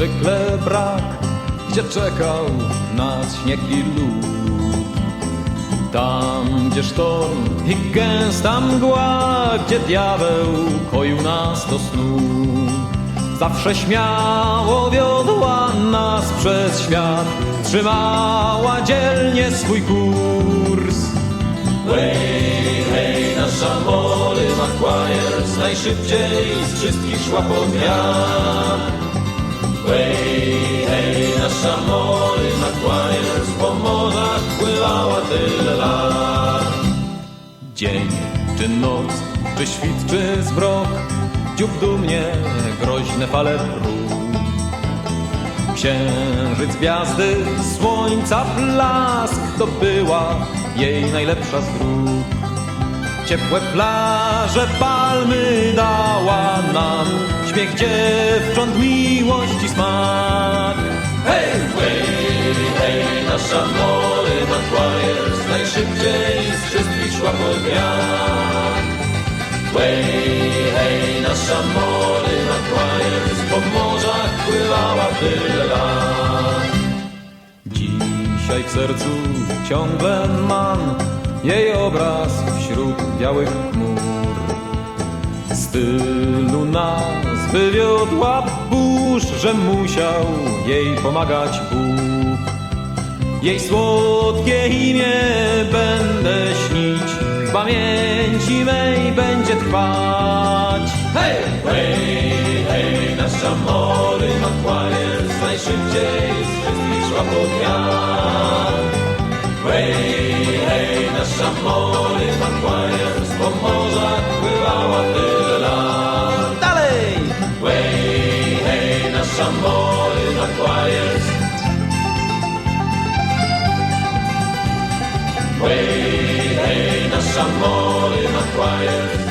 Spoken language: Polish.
zwykle brak, gdzie czekał nas śnieg i lód. Tam, gdzie sztorm i gęsta mgła, gdzie diabeł koił nas do snu. Zawsze śmiało wiodła nas przez świat, trzymała dzielnie swój kurs. Hej, hej, nasza Molly Maguire najszybciej z wszystkich szła pod wiatr. Morzach pływała tyle lat. Dzień czy noc, czy świt, czy zmrok, dziób dumnie groźne fale prób. Księżyc, gwiazdy, słońca blask to była jej najlepsza z dróg. Ciepłe plaże, palmy dała nam śmiech dziewcząt, miłość i smak. Hej, nasza Molly Maguire najszybciej z wszystkich szła pod wiatr. Hej, hej, nasza Molly Maguire po morzach pływała tyle lat. Dzisiaj w sercu ciągle mam jej obraz wśród białych chmur. Z tylu nas wywiodła burz, że musiał jej pomagać Bóg. Jej słodkie imię będę śnić, w pamięci mej będzie trwać. Hej, hej, hej, nasza Molly Maguire najszybciej z wszystkich szła pod wiatr. Hej, hej, nasza Molly Maguire po morzach pływała tyle lat. Dalej! Hej, hej, nasza Molly Maguire Hej, hej, nasza Molly Maguire